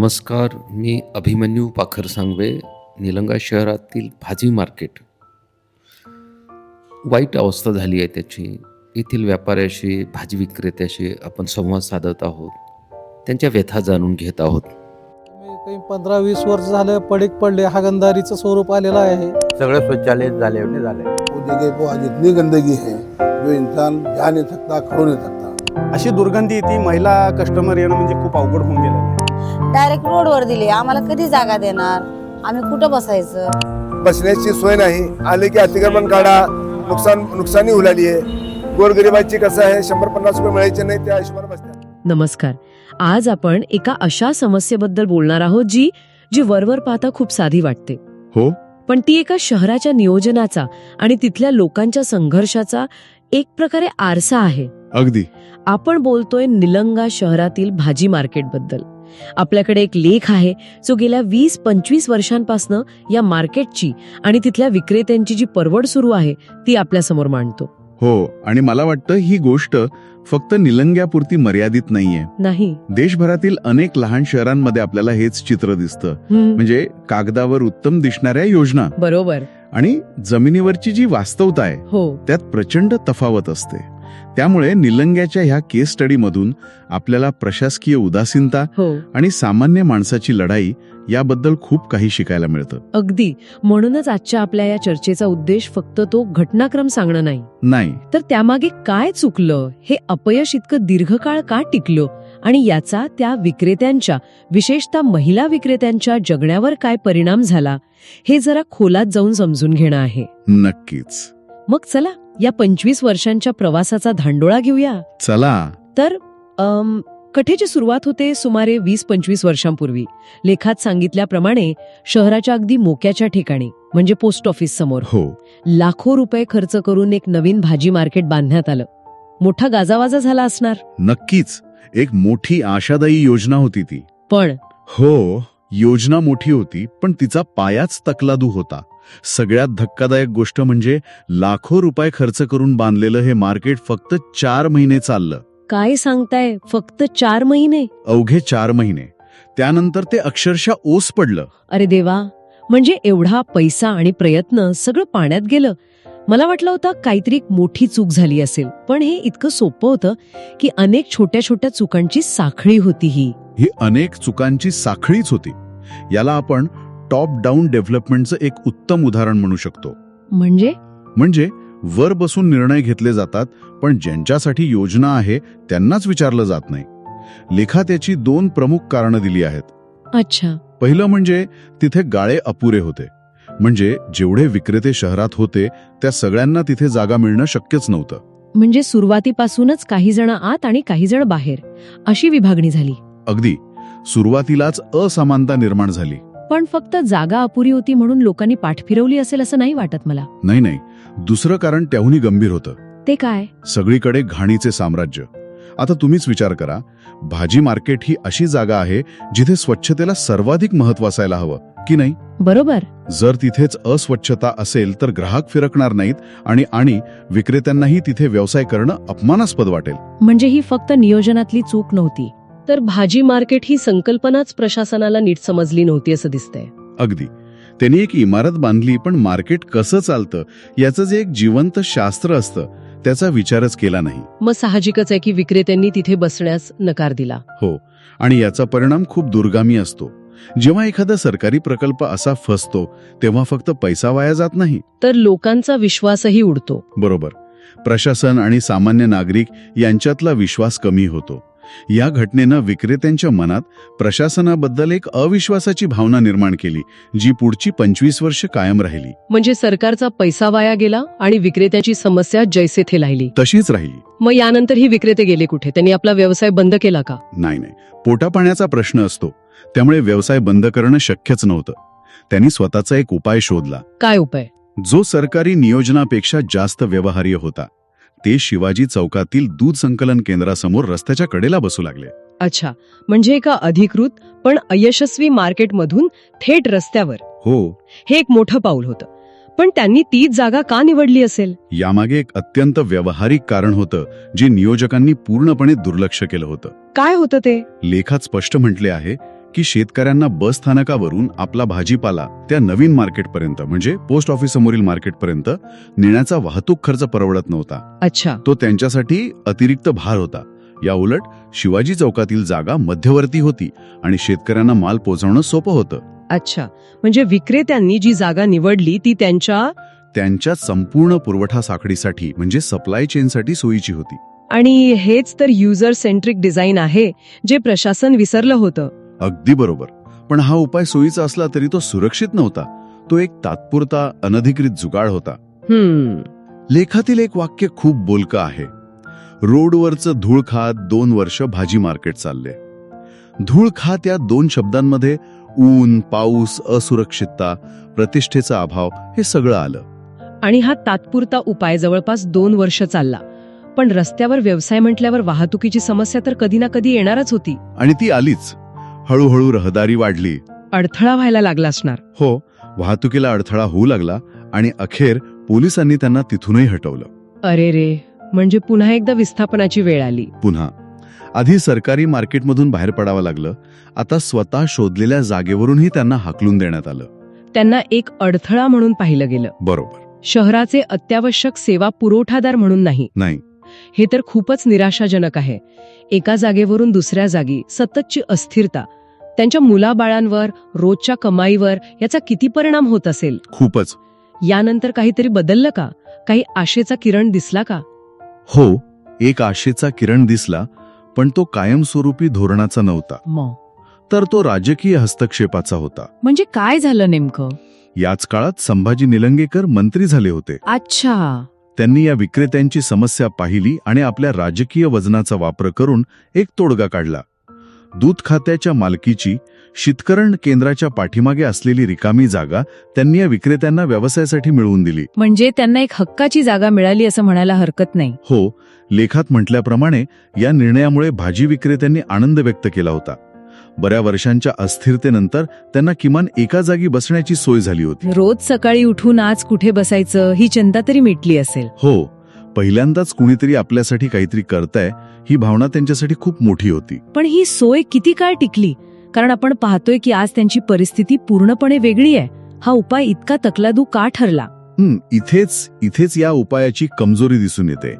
नमस्कार मी अभिमन्यू पाखर सांगवे निलंगा शहरातील भाजी मार्केट. वाईट अवस्था झाली आहे त्याची. येथील व्यापाऱ्याशी भाजी विक्रेत्याशी आपण संवाद साधत आहोत. त्यांच्या व्यथा जाणून घेत आहोत. मी काही पंधरा वीस वर्ष झालं पडीक पडले हागंदारीचं स्वरूप आलेलं आहे. सगळं शौचालय झाले होते झाले. गंदगी है जो इंसान जा नहीं सकता खड़ो नहीं सकता अशी दुर्गंधी येते महिला कस्टमर येणं म्हणजे खूप अवघड होऊन गेलं डायरेक्ट रोडवर दिले. आम्हाला कधी जागा देणार? आम्ही कुठं बसायचं? बसण्याची सोय नाही. आले की अतिक्रमण काढा. नुकसान नुकसानी उलाली आहे. गोरगरिबाची कसं आहे? शंभर पन्नास रुपये मिळायचे नाही त्या हिशोबाने बसतात. नमस्कार. आज आपण एका अशा समस्येबद्दल बोलणार आहोत जी जी वरवर पाहता खूप साधी वाटते. हो? पण ती एका शहराच्या नियोजनाचा आणि तिथल्या लोकांच्या संघर्षाचा एक प्रकारे आरसा आहे. अगदी. आपण बोलतोय निलंगा शहरातील भाजी मार्केटबद्दल. आपल्याकडे एक लेख आहे जो गेल्या वीस पंचवीस वर्षांपासनं या मार्केटची आणि तिथल्या विक्रेत्यांची जी परवड सुरू आहे ती आपल्यासमोर मांडतो. हो आणि मला वाटतं ही गोष्ट फक्त निलंग्यापुरती मर्यादित नाहीये. नाही. देशभरातील अनेक लहान शहरांमध्ये आपल्याला हेच चित्र दिसतं. म्हणजे कागदावर उत्तम दिसणाऱ्या योजना. बरोबर. आणि जमिनीवरची जी वास्तवता आहे हो. त्यात प्रचंड तफावत असते. त्यामुळे निलंग्याच्या ह्या केस स्टडीमधून आपल्याला प्रशासकीय उदासीनता हो. आणि सामान्य माणसाची लढाई याबद्दल खूप काही शिकायला मिळतं. अगदी. म्हणूनच आजच्या आपल्या या चर्चेचा उद्देश फक्त तो घटनाक्रम सांगणं नाही. नाही. तर त्यामागे काय चुकलं? हे अपयश इतकं दीर्घकाळ का टिकलं? आणि याचा त्या विक्रेत्यांच्या विशेषतः महिला विक्रेत्यांच्या जगण्यावर काय परिणाम झाला? हे जरा खोलात जाऊन समजून घेणं आहे. नक्कीच. मग चला या पंचवीस वर्षांच्या प्रवासाचा धांडोळा घेऊया. चला. तर अम, कथेची सुरुवात होते सुमारे वीस पंचवीस वर्षांपूर्वी. लेखात सांगितल्याप्रमाणे शहराच्या अगदी मोक्याच्या ठिकाणी म्हणजे पोस्ट ऑफिस समोर. हो. लाखो रुपये खर्च करून एक नवीन भाजी मार्केट बांधण्यात आलं. मोठा गाजावाजा झाला असणार. नक्कीच. एक मोठी आशादायी योजना होती ती. पण? हो योजना मोठी होती पण तिचा पायाच तकलादू होता. सगळ्यात धक्कादायक गोष्ट म्हणजे लाखो रुपये खर्च करून बांधलेलं हे मार्केट फक्त चार महिने चाललं. काय सांगताय? फक्त चार महिने? अवघे चार महिने. त्यानंतर ते अक्षरशः ओस पडलं. अरे देवा! म्हणजे एवढा पैसा आणि प्रयत्न सगळं पाण्यात गेलं. मला वाटलं होतं काहीतरी मोठी चूक झाली असेल पण हे इतकं सोपं होतं की अनेक छोट्या छोट्या चुकांची साखळी होती ही. ही अनेक चुकांची साखळीच होती. याला आपण टॉप डाऊन डेव्हलपमेंटचं एक उत्तम उदाहरण म्हणू शकतो. म्हणजे? म्हणजे वर बसून निर्णय घेतले जातात पण ज्यांच्यासाठी योजना आहे त्यांनाच विचारलं जात नाही. लेखात याची दोन प्रमुख कारणं दिली आहेत. अच्छा. पहिलं म्हणजे तिथे गाळे अपुरे होते. म्हणजे जेवढे विक्रेते शहरात होते त्या सगळ्यांना तिथे जागा मिळणं शक्यच नव्हतं. म्हणजे सुरुवातीपासूनच काही जण आत आणि काही जण बाहेर. अशी विभागणी झाली. अगदी. सुरुवातीलाच असमानता निर्माण झाली. पण फक्त जागा अपुरी होती म्हणून लोकांनी पाठ फिरवली असेल असं नाही वाटत मला. नाही नाही. दुसरं कारण त्याहूनही गंभीर होतं. ते काय? सगळीकडे घाणीचे साम्राज्य. आता तुम्हीच विचार करा भाजी मार्केट ही अशी जागा आहे जिथे स्वच्छतेला सर्वाधिक महत्त्व असायला हवं की नाही? बरोबर. जर तिथेच अस्वच्छता असेल तर ग्राहक फिरकणार नाहीत आणि आणि विक्रेत्यांनाही तिथे व्यवसाय करणं अपमानास्पद वाटेल. म्हणजे ही फक्त नियोजनातली चूक नव्हती. तर भाजी मार्केट ही संकल्पनाच प्रशासनाला नीट समजली नव्हती असं दिसतंय. अगदी. त्यांनी एक इमारत बांधली पण मार्केट कसं चालतं याचं जे एक जिवंत शास्त्र असतं त्याचा विचारच केला नाही. मग साहजिकच आहे की विक्रेत्यांनी तिथे बसण्यास नकार दिला. हो. आणि याचा परिणाम खूप दुर्गामी असतो. जेव्हा एखादा सरकारी प्रकल्प असा फसतो तेव्हा फक्त पैसा वाया जात नाही. तर लोकांचा विश्वासही उडतो. बरोबर. प्रशासन आणि सामान्य नागरिक यांच्यातला विश्वास कमी होतो. या घटनेनं विक्रेत्यांच्या मनात प्रशासनाबद्दल एक अविश्वासाची भावना निर्माण केली जी पुढची पंचवीस वर्ष कायम राहिली. म्हणजे सरकारचा पैसा वाया गेला आणि विक्रेत्याची समस्या जैसे थे राहिली. तशीच राहिली. मग यानंतर ही विक्रेते गेले कुठे? त्यांनी आपला व्यवसाय बंद केला का? नाही नाही. पोटापाण्याचा प्रश्न असतो. त्यामुळे व्यवसाय बंद करणं शक्यच नव्हतं. त्यांनी स्वतःचा एक उपाय शोधला. काय उपाय? जो सरकारी नियोजनापेक्षा जास्त व्यवहार्य होता. ते शिवाजी चौकातील दूध संकलन केंद्रासमोर रस्त्याच्या कडेला बसू लागले. अच्छा म्हणजे एका अधिकृत पण अयशस्वी मार्केटमधून थेट रस्त्यावर. हो. हे एक मोठं पाऊल होतं. पण त्यांनी तीच जागा का निवडली असेल? यामागे एक अत्यंत व्यावहारिक कारण होतं जे नियोजकांनी पूर्णपणे दुर्लक्ष केलं होतं. काय होतं ते? लेखात स्पष्ट म्हटले आहे की शेतकऱ्यांना बस स्थानकावरून आपला भाजीपाला त्या नवीन मार्केटपर्यंत म्हणजे पोस्ट ऑफिस समोरील मार्केटपर्यंत नेण्याचा वाहतूक खर्च परवडत नव्हता. अच्छा. तो त्यांच्यासाठी अतिरिक्त भार होता. या उलट शिवाजी चौकातील जागा मध्यवर्ती होती आणि शेतकऱ्यांना माल पोहोचवणं सोपं होतं. अच्छा. म्हणजे विक्रेत्यांनी जी जागा निवडली ती त्यांच्या त्यांच्या संपूर्ण पुरवठा साखळीसाठी म्हणजे सप्लाय चेनसाठी सोयीची होती. आणि हेच तर युजर सेंट्रिक डिझाईन आहे जे प्रशासन विसरलं होतं. अगदी बरोबर. पण हा उपाय सोयीचा असला तरी तो सुरक्षित नव्हता. तो एक तात्पुरता अनधिकृत जुगाड होता. हम्म. लेखातील एक वाक्य खूप बोलकं आहे. रोडवरचं धूळ खात दोन वर्ष भाजी मार्केट चालले. धूळ खात या दोन शब्दांमध्ये ऊन पाऊस असुरक्षितता प्रतिष्ठेचा अभाव हे सगळं आलं. आणि हा तात्पुरता उपाय जवळपास दोन वर्ष चालला. पण रस्त्यावर व्यवसाय म्हटल्यावर वाहतुकीची समस्या तर कधी ना कधी येणारच होती. आणि ती आलीच. हळूहळू रहदारी वाढली. अडथळा व्हायला लागला असणार. हो वाहतुकीला अडथळा होऊ लागला आणि अखेर पोलिसांनी त्यांना तिथूनही हटवलं. अरे रे म्हणजे पुन्हा एकदा विस्थापनाची वेळ आली. पुन्हा. आधी सरकारी मार्केटमधून बाहेर पडावं लागलं. आता स्वतः शोधलेल्या जागेवरूनही त्यांना हाकलून देण्यात आलं. त्यांना एक अडथळा म्हणून पाहिलं गेलं. बरोबर. शहराचे अत्यावश्यक सेवा पुरवठादार म्हणून नाही. नाही. हे तर खूपच निराशाजनक आहे. एका जागेवरून दुसऱ्या जागी सततची अस्थिरता त्यांच्या मुलाबाळांवर रोजच्या कमाईवर याचा किती परिणाम होत असेल? खूपच. यानंतर काहीतरी बदललं का? काही आशेचा किरण दिसला का? हो एक आशेचा किरण दिसला पण तो कायमस्वरूपी धोरणाचा नव्हता. मग तर तो राजकीय हस्तक्षेपाचा होता. म्हणजे काय झालं नेमकं? याच काळात संभाजी निलंगेकर मंत्री झाले होते. अच्छा. त्यांनी या विक्रेत्यांची समस्या पाहिली आणि आपल्या राजकीय वजनाचा वापर करून एक तोडगा काढला. दूध खात्याच्या मालकीची शीतकरण केंद्राच्या पाठीमागे असलेली रिकामी जागा त्यांनी या विक्रेत्यांना व्यवसायासाठी मिळवून दिली. म्हणजे त्यांना एक हक्काची जागा मिळाली असं म्हणायला हरकत नाही. हो लेखात म्हटल्याप्रमाणे या निर्णयामुळे भाजी विक्रेत्यांनी आनंद व्यक्त केला होता. बऱ्या वर्षांच्या अस्थिरतेनंतर त्यांना किमान एका जागी बसण्याची सोय झाली होती. रोज सकाळी उठून आज कुठे बसायचं ही चिंता तरी मिटली असेल. हो पहिल्यांदाच कुणीतरी आपल्यासाठी काहीतरी करताय ही भावना त्यांच्यासाठी खूप मोठी होती. पण ही सोय किती काळ टिकली? कारण आपण पाहतोय की आज त्यांची परिस्थिती पूर्णपणे वेगळी आहे. हा उपाय इतका तकलादू का ठरला? इथेच इथेच या उपायाची कमजोरी दिसून येते.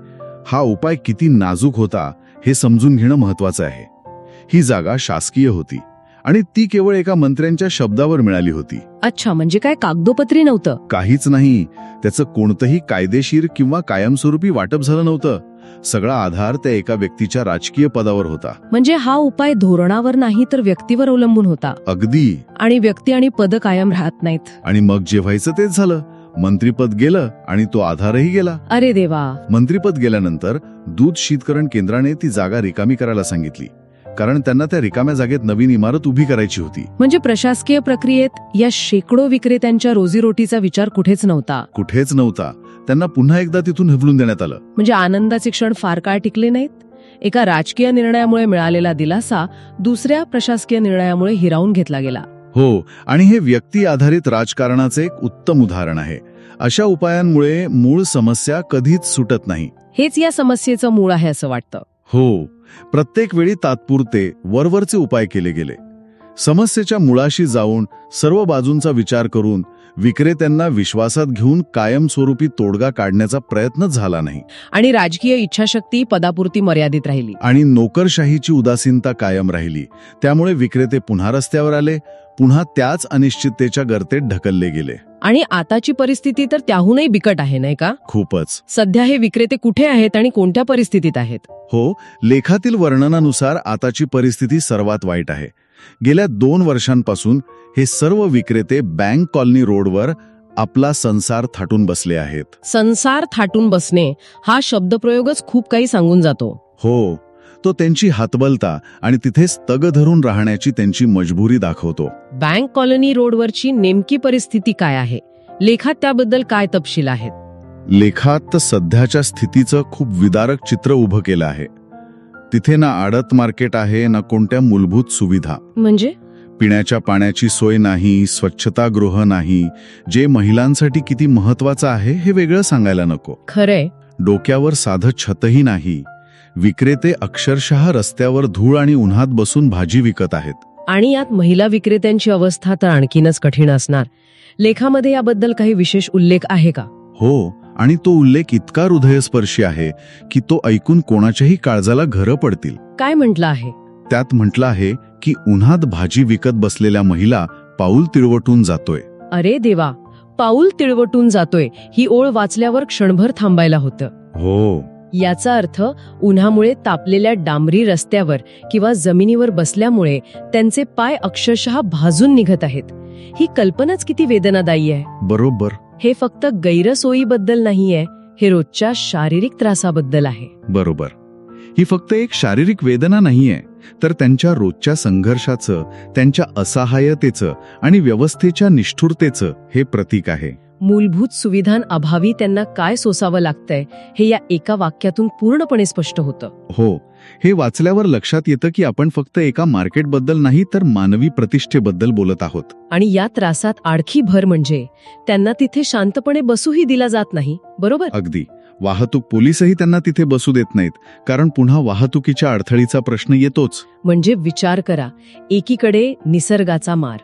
हा उपाय किती नाजूक होता हे समजून घेणं महत्वाचं आहे. ही जागा शासकीय होती. आणि ती केवळ एका मंत्र्यांच्या शब्दावर मिळाली होती. अच्छा म्हणजे काय कागदोपत्री नव्हतं? काहीच नाही. त्याचं कोणतंही कायदेशीर किंवा कायमस्वरूपी वाटप झालं नव्हतं. सगळा आधार त्या एका व्यक्तीच्या राजकीय पदावर होता. म्हणजे हा उपाय धोरणावर नाही तर व्यक्तीवर अवलंबून होता. अगदी. आणि व्यक्ती आणि पद कायम राहत नाहीत. आणि मग जे व्हायचं तेच झालं. मंत्रीपद गेलं आणि तो आधारही गेला. अरे देवा. मंत्रीपद गेल्यानंतर दूध शीतकरण केंद्राने ती जागा रिकामी करायला सांगितली. कारण त्यांना त्या रिकाम्या जागेत नवीन इमारत उभी करायची होती. म्हणजे प्रशासकीय प्रक्रियेत या शेकडो विक्रेत्यांच्या रोजीरोटीचा विचार कुठेच नव्हता. कुठेच नव्हता. त्यांना पुन्हा एकदा तिथून हलवून देण्यात आलं. म्हणजे आनंदाचे क्षण फार काळ टिकले नाहीत? एका राजकीय निर्णयामुळे मिळालेला दिलासा दुसऱ्या प्रशासकीय निर्णयामुळे हिरावून घेतला गेला. हो आणि हे व्यक्ती आधारित राजकारणाचे एक उत्तम उदाहरण आहे. अशा उपायांमुळे मूळ समस्या कधीच सुटत नाही. हेच या समस्येचं मूळ आहे असं वाटतं. हो. प्रत्येक वेळी तात्पुरते वरवरचे उपाय केले गेले. समस्येच्या मुळाशी जाऊन सर्व बाजूंचा विचार करून विक्रेत्यांना विश्वासात घेऊन कायमस्वरूपी तोडगा काढण्याचा प्रयत्नच झाला नाही. आणि राजकीय इच्छाशक्ती पदापुरती मर्यादित राहिली. आणि नोकरशाहीची उदासीनता कायम राहिली. त्यामुळे विक्रेते पुन्हा रस्त्यावर आले. पुन्हा त्याच अनिश्चिततेच्या गर्तेत ढकलले गेले. आणि आताची परिस्थिती तर त्याहूनही बिकट आहे नाही का? खूपच. सध्या हे विक्रेते कुठे आहेत आणि कोणत्या परिस्थितीत आहेत? हो लेखातील वर्णनानुसार आताची परिस्थिती सर्वात वाईट आहे. गेल्या दोन वर्षांपासून हे सर्व विक्रेते बँक कॉलनी रोडवर आपला संसार थाटून बसले आहेत. संसार थाटून बसणे हा शब्दप्रयोगच खूप काही सांगून जातो. हो तो त्यांची हातबलता आणि तिथेच तग धरून राहण्याची त्यांची मजबुरी दाखवतो. बँक कॉलनी रोडवरची नेमकी परिस्थिती काय आहे? लेखात त्याबद्दल काय तपशील आहेत? लेखात सध्याच्या स्थितीचं खूप विदारक चित्र उभं केलं आहे. तिथे ना आडत मार्केट आहे ना कोणत्या मूलभूत सुविधा. म्हणजे? पिण्याच्या पाण्याची सोय नाही स्वच्छतागृह नाही जे महिलांसाठी किती महत्वाचं आहे हे वेगळं सांगायला नको. खरंय. डोक्यावर साधं छतही नाही. विक्रेते अक्षरशः रस्त्यावर धूळ आणि उन्हात बसून भाजी विकत आहेत. आणि यात महिला विक्रेत्यांची अवस्था तर आणखीनच कठीण असणार. लेखामध्ये याबद्दल काही विशेष उल्लेख आहे का? हो आणि तो उल्लेख इतका हृदयस्पर्शी आहे की तो ऐकून कोणाच्याही काळजाला घरं पडतील. काय म्हटलं आहे? त्यात म्हटलं आहे की उन्हात भाजी विकत बसलेल्या महिला पाऊल तिळवटून जातोय. अरे देवा पाऊल तिळवटून जातोय ही ओळ वाचल्यावर क्षणभर थांबायला होतं. हो. याचा अर्थ उन्हामुळे तापलेल्या डांबरी रस्त्यावर किंवा जमिनीवर बसल्यामुळे त्यांचे पाय अक्षरशः भाजून निघत आहेत. ही कल्पनाच किती वेदनादायी आहे. बरोबर. हे फक्त गैरसोयीबद्दल नाहीये हे रोजच्या शारीरिक त्रासाबद्दल आहे. बरोबर. ही फक्त एक शारीरिक वेदना नाहीये. तर त्यांच्या रोजच्या संघर्षाचं त्यांच्या असहाय्यतेचं आणि व्यवस्थेच्या निष्ठुरतेचं हे प्रतीक आहे. मूलभूत सुविधांअभावी त्यांना काय सोसावं लागतंय हे या एका वाक्यातून पूर्णपणे स्पष्ट होतं. हो हे वाचल्यावर लक्षात येतं की आपण फक्त एका मार्केटबद्दल नाही तर मानवी प्रतिष्ठेबद्दल बोलत आहोत. आणि या त्रासात आणखी भर म्हणजे त्यांना तिथे शांतपणे बसूही दिला जात नाही बरोबर? अगदी. वाहतूक पोलीसही त्यांना तिथे बसू देत नाहीत कारण पुन्हा वाहतुकीच्या अडथळीचा प्रश्न येतोच. म्हणजे विचार करा एकीकडे निसर्गाचा मार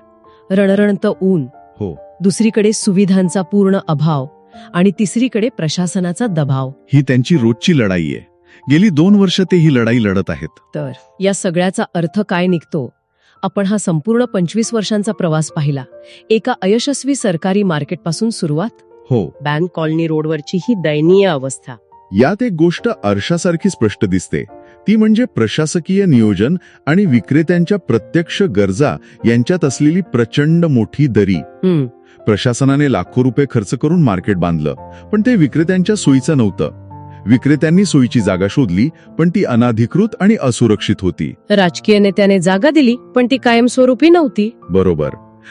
रणरणत ऊन हो. दुसरीकडे सुविधांचा पूर्ण अभाव आणि तिसरीकडे प्रशासनाचा दबाव. ही त्यांची रोजची लढाई आहे. गेली दोन वर्ष ते ही लढाई लढत आहेत. तर या सगळ्याचा अर्थ काय निघतो? आपण हा संपूर्ण पंचवीस वर्षांचा प्रवास पाहिला. एका अयशस्वी सरकारी मार्केटपासून सुरुवात? हो. बँक कॉलनी रोडवरची ही दयनीय अवस्था. यात एक गोष्ट आरशासारखी स्पष्ट दिसते. ती म्हणजे प्रशासकीय नियोजन आणि विक्रेत्यांच्या प्रत्यक्ष गरजा यांच्यात असलेली प्रचंड मोठी दरी. हम्म. प्रशासनाने लाखो रुपये खर्च करून मार्केट बांधलं पण ते विक्रेत्यांच्या सोयीचं नव्हतं. विक्रेत्यांनी सोयीची जागा शोधली पण ती अनाधिकृत आणि असुरक्षित होती. राजकीय नेत्याने जागा दिली पण ती कायमस्वरूपी नव्हती. बरोबर.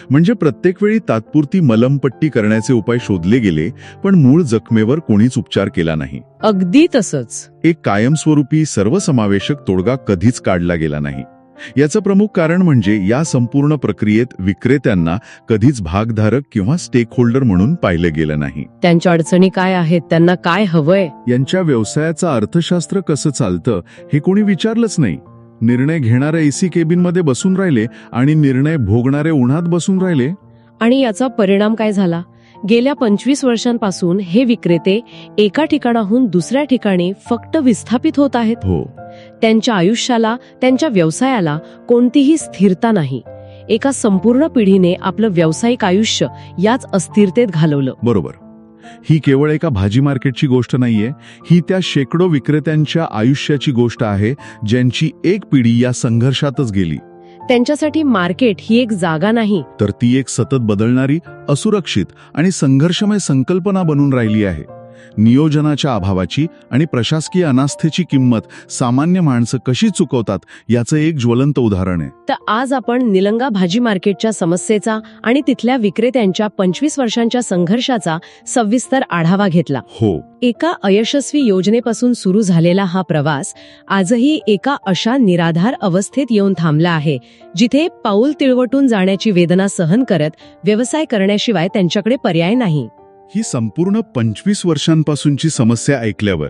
म्हणजे प्रत्येक वेळी तात्पुरती मलमपट्टी करण्याचे उपाय शोधले गेले पण मूळ जखमेवर कोणीच उपचार केला नाही. अगदी तसंच. एक कायमस्वरूपी सर्वसमावेशक तोडगा कधीच काढला गेला नाही. याचं प्रमुख कारण म्हणजे या संपूर्ण प्रक्रियेत विक्रेत्यांना कधीच भागधारक किंवा स्टेक होल्डर म्हणून पाहिलं गेलं नाही. त्यांच्या अडचणी काय आहेत? त्यांना काय हवंय? यांच्या व्यवसायाचं अर्थशास्त्र कसं चालतं हे कोणी विचारलंच नाही. निर्णय घेणाऱ्या एसी केबिनमध्ये बसून राहिले आणि निर्णय भोगणारे उन्हात बसून राहिले? आणि याचा परिणाम काय झाला? गेल्या पंचवीस वर्षांपासून हे विक्रेते एका ठिकाणाहून दुसऱ्या ठिकाणी फक्त विस्थापित होत आहेत. हो. त्यांच्या आयुष्याला त्यांच्या व्यवसायाला कोणतीही स्थिरता नाही. एका संपूर्ण पिढीने आपलं व्यावसायिक आयुष्य याच अस्थिरतेत घालवलं. बरोबर. ही केवळ एका भाजी मार्केटची गोष्ट नाहीये ही त्या शेकडो विक्रेत्यांच्या आयुष्याची गोष्ट आहे ज्यांची एक पिढी या संघर्षातच गेली. त्यांच्यासाठी मार्केट ही एक जागा नाही. तर ती एक सतत बदलणारी असुरक्षित आणि संघर्षमय संकल्पना बनून राहिली आहे. नियोजनाच्या अभावाची आणि प्रशासकीय अनास्थेची किंमत सामान्य माणसं कशी चुकवतात याचं एक ज्वलंत उदाहरण आहे. तर आज आपण निलंगा भाजी मार्केटच्या समस्येचा आणि तिथल्या विक्रेत्यांच्या पंचवीस वर्षांच्या संघर्षाचा सविस्तर आढावा घेतला. हो. एका अयशस्वी योजनेपासून सुरू झालेला हा प्रवास आजही एका अशा निराधार अवस्थेत येऊन थांबला आहे जिथे पाऊल तिळवटून जाण्याची वेदना सहन करत व्यवसाय करण्याशिवाय त्यांच्याकडे पर्याय नाही. ही संपूर्ण पंचवीस वर्षांपासूनची समस्या ऐकल्यावर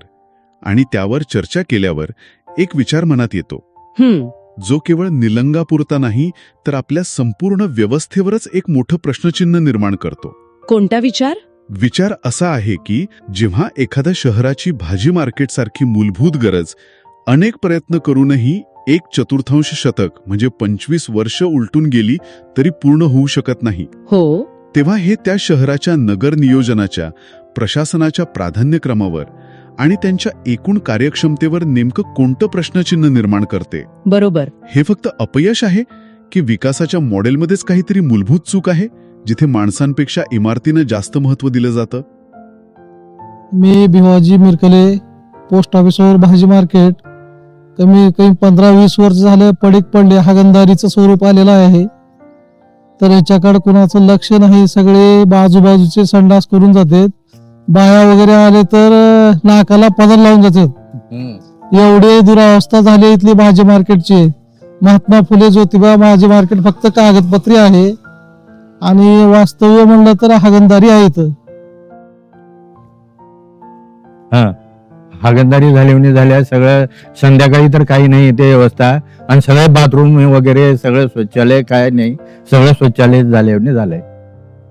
आणि त्यावर चर्चा केल्यावर एक विचार मनात येतो. जो केवळ निलंगापुरता नाही तर आपल्या संपूर्ण व्यवस्थेवरच एक मोठं प्रश्नचिन्ह निर्माण करतो. कोणता विचार? विचार असा आहे की जेव्हा एखाद्या शहराची भाजी मार्केटसारखी मूलभूत गरज अनेक प्रयत्न करूनही एक चतुर्थांश शतक म्हणजे पंचवीस वर्ष उलटून गेली तरी पूर्ण होऊ शकत नाही. हो. तेव्हा हे त्या शहराच्या नगर नियोजनाच्या प्रशासनाच्या प्राधान्यक्रमावर आणि त्यांच्या एकूण कार्यक्षमतेवर नेमकं कोणतं प्रश्नचिन्ह निर्माण करते? बरोबर. हे फक्त अपयश आहे की विकासाच्या मॉडेलमध्येच काहीतरी मूलभूत चूक आहे जिथे माणसांपेक्षा इमारतीनं जास्त महत्त्व दिलं जातं? मी भिवाजी मिरकले पोस्ट ऑफिसवर भाजी मार्केट कमी कमी पंधरा वीस वर्ष झालं पडीक पडले हागंदारीचं स्वरूप आलेलं आहे. तर याच्याकडे कुणाचं लक्ष नाही सगळे बाजूबाजूचे संडास करून जातात. बाया वगैरे आले तर नाकाला पदर लावून जातात. एवढी दुरावस्था झाली इथली भाजी मार्केटची. महात्मा फुले ज्योतिबा भाजी मार्केट फक्त कागदपत्री आहे. आणि वास्तव्य म्हणलं तर हागंदारी आहे इथं. हागणदारी झाली म्हणजे झाल्या सगळं संध्याकाळी तर काही नाही इथे व्यवस्था. आणि सगळे बाथरूम वगैरे सगळं शौचालय काय नाही सगळं शौचालय झाले म्हणजे झालंय.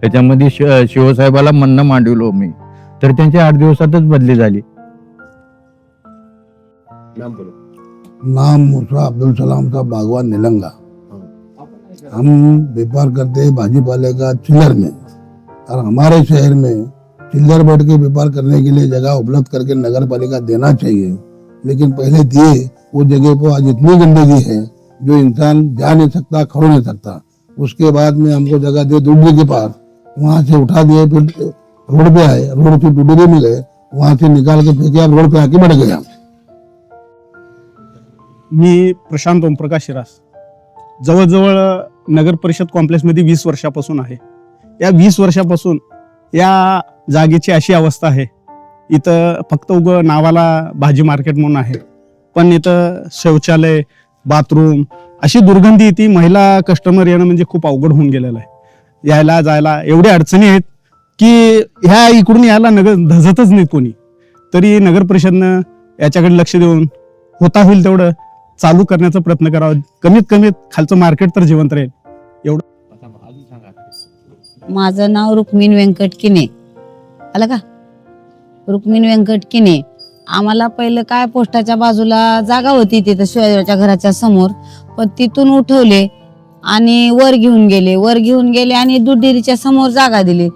त्याच्यामध्ये शि- शिवसाहेबाला म्हणणं मांडवलो मी. तर त्यांची आठ दिवसातच बदली झाली. नाम मूसा अब्दुल सलाम का बागवान निलंगा. हम व्यापार करते हैं भाजी पाले का चिल्लर में. और हमारे शहर में चिल्लर बैठ के व्यापार करने के लिए जगह उपलब्ध करके नगर पालिका देना चाहिए। लेकिन पहले दिए, वो जगह पर आज इतनी गंदगी है, जो इंसान जा नहीं सकता, खड़ो नहीं सकता। उसके बाद में हमको जगह दे दुबली के पास। वहाँ से उठा दिए, फिर रोड पे आए। रोड से डुडुरी में गए। वहाँ से निकाल के फेंके अब रोड पे आके बढ़ हम मी प्रशांत ओमप्रकाश शिरास। जवळजवळ नगर परिषद कॉम्प्लेक्समध्ये वीस वर्षापासून आहे. या वीस वर्षापासून या जागेची अशी अवस्था आहे. इथं फक्त उगं नावाला भाजी मार्केट म्हणून आहे. पण इथं शौचालय बाथरूम अशी दुर्गंधी ती महिला कस्टमर येणं म्हणजे खूप अवघड होऊन गेलेलं आहे. यायला जायला एवढ्या अडचणी आहेत की ह्या इकडून यायला नगर धजतच नाहीत कोणी. तरी नगर परिषदनं याच्याकडे लक्ष देऊन होता होईल तेवढं चालू करण्याचा प्रयत्न करावा. कमीत कमीत खालचं मार्केट तर जिवंत राहील. एवढं माझं नाव रुक्मिण व्यंकट किने आलं का? रुक्मिण व्यंकट किने आम्हाला पहिलं काय पोस्टाच्या बाजूला जागा होती तिथं शिवाजीच्या घराच्या समोर पण तिथून उठवले आणि वर घेऊन गेले. वर घेऊन गेले आणि दुडेरीच्या समोर जागा दिली.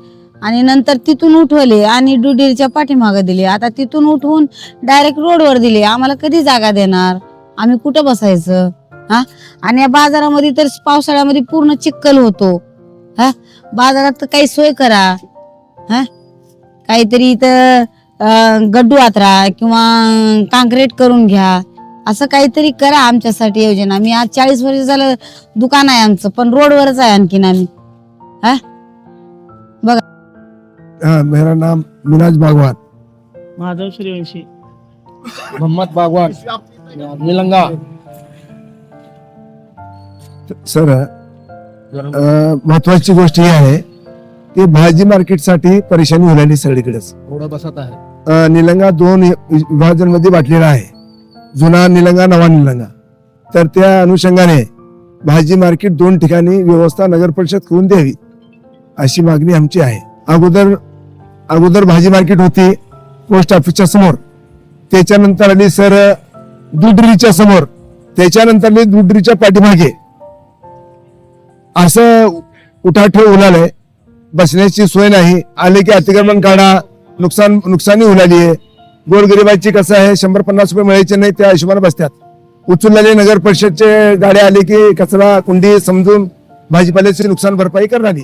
आणि नंतर तिथून उठवले आणि दुधडेरीच्या पाठीमागं दिले. आता तिथून उठवून डायरेक्ट रोडवर दिले. आम्हाला कधी जागा देणार? आम्ही कुठं बसायचं? हा? आणि या बाजारामध्ये तर पावसाळ्यामध्ये पूर्ण चिक्कल होतो. हा? बाजारात तर काही सोय करा. हा? काहीतरी इथं अं, गड्डू आतरा किंवा काँक्रीट करून घ्या. असं काहीतरी करा आमच्यासाठी योजना. मी आज चाळीस वर्ष झालं दुकान आहे आमचं पण रोडवरच आहे आणखीन आम्ही. हाँ? मेरा नाम मिराज बागवान. माधव सूर्यवंशी. मोहम्मद बागवान. निलंगा सर महत्वाची गोष्ट ही आहे की भाजी मार्केटसाठी परेशानी होण्याची सगळीकडेच. बसत आहे. निलंगा दोन विभाजनमध्ये वाटलेला आहे. जुना निलंगा नवा निलंगा. तर त्या अनुषंगाने भाजी मार्केट दोन ठिकाणी व्यवस्था नगर परिषद करून द्यावी अशी मागणी आमची आहे. अगोदर अगोदर भाजी मार्केट होती पोस्ट ऑफिसच्या समोर. त्याच्यानंतर आली सर दुधरीच्या समोर. त्याच्यानंतर आली दुधरीच्या पाठीमागे. असं उठाठेव उलालय बसण्याची सोय नाही. आले की अतिक्रमण काढा नुकसान नुकसानी उलाली आहे. गोरगरिबाची कसं आहे? शंभर पन्नास रुपये मिळायचे नाही त्या हिशोबाने बसतात. उचललेले नगर परिषदचे गाड्या आले की कचरा कुंडी समजून भाजीपाल्याची नुकसान भरपाई करणारी.